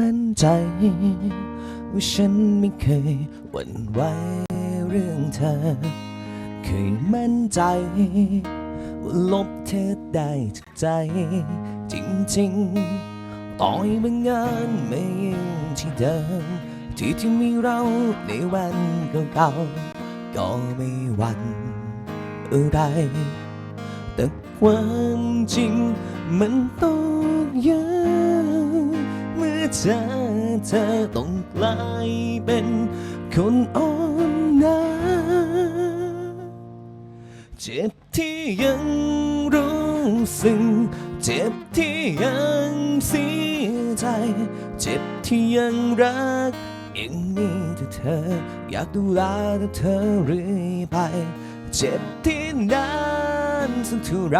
มั่นใจ ว่าฉันไม่เคยหวั่นไหวเรื่องเธอ เคยมั่นใจ ว่าลบเธอได้จากใจ จริงๆ ต่อยบางงานไม่ยังที่เดิม ที่ที่มีเราในวันเก่าๆก็ไม่หวันอะไรแต่ความจริงมันต้องยืน เมื่อเจอเธอต้องกลายเป็นคนอ่อนนะเจ็บที่ยังรู้สึกเจ็บที่ยังเสียใจ เจ็บที่ยังรักยังมีแต่เธอ อยากดูแลแต่เธอเรื่อยไป เจ็บที่นานสักเท่าไร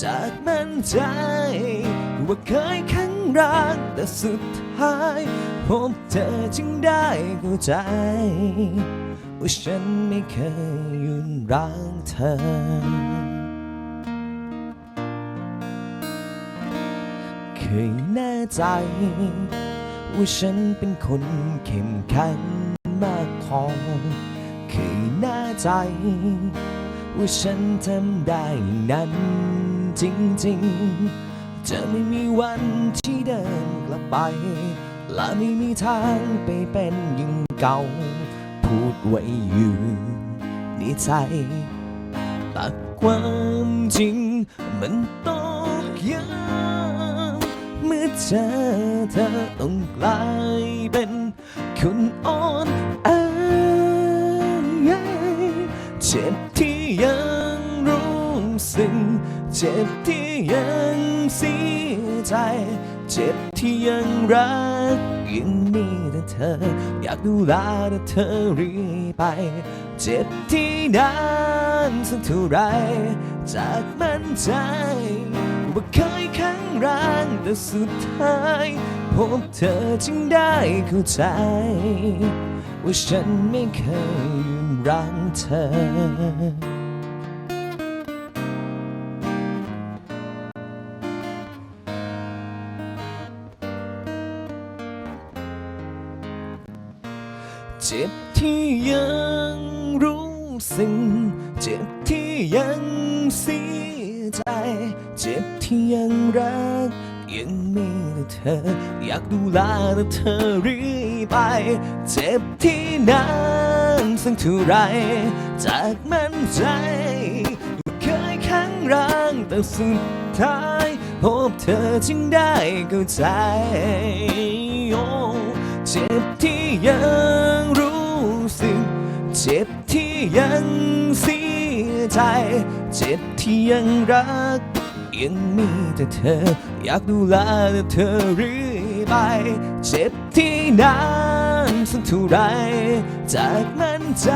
จากมั่นใจ ว่าเคยขังรักแต่สุดท้ายพบเธอจึงได้เข้าใจ ว่าฉันไม่เคยยุดรักเธอเคยแน่ใจ ว่าฉันเป็นคนเข้มแข็งมากพอเคยแน่ใจ ว่าฉันทำได้อย่างนั้น จริงๆ จะไม่มีวันที่เดินกลับไป และไม่มีทางไปเป็นอย่างเก่า พูดไว้อยู่ในใจแต่ความจริงมันต้องย้ำเมื่อเจอเธอต้องกลายเป็นคนอ่อนแอเจ็บที่ยัง รู้สึกเจ็บที่ยังเสียใจ เจ็บที่ยังรักยังมีแต่เธอ อยากดูแลแต่เธอรื่อยไป เจ็บที่นานสักเท่าไร จากมั่นใจว่าเคยครั้งรักแต่สุดท้ายพบเธอจึงได้เข้าใจ ว่าฉันไม่เคยลืมรักเธอ จ็บที่ยังรู้สึกเจ็บที่ยังเสียใจ เจ็บที่ยังรัก ยังมีแต่เธอ อยากดูแลแต่เธอรื่อยไป เจ็บที่นานสักเท่าไร จากมั่นใจเคยครั้งรักแต่สุดท้าย พบเธอจึงได้เข้าใจ เจ็บที่ยังรู้สึก เจ็บที่ยังเสียใจ เจ็บที่ยังรัก ยังมีแต่เธอ อยากดูแลแต่เธอเรื่อยไป เจ็บที่นานสักเท่าไร จากมั่นใจ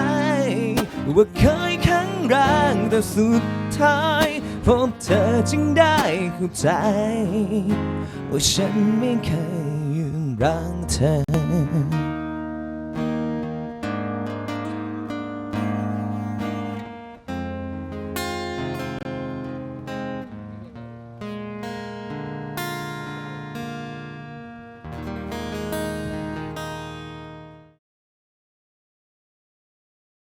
ว่าเคยครั้งรักแต่สุดท้ายพบเธอจึงได้เข้าใจ ว่าฉันไม่เคย รักเธอ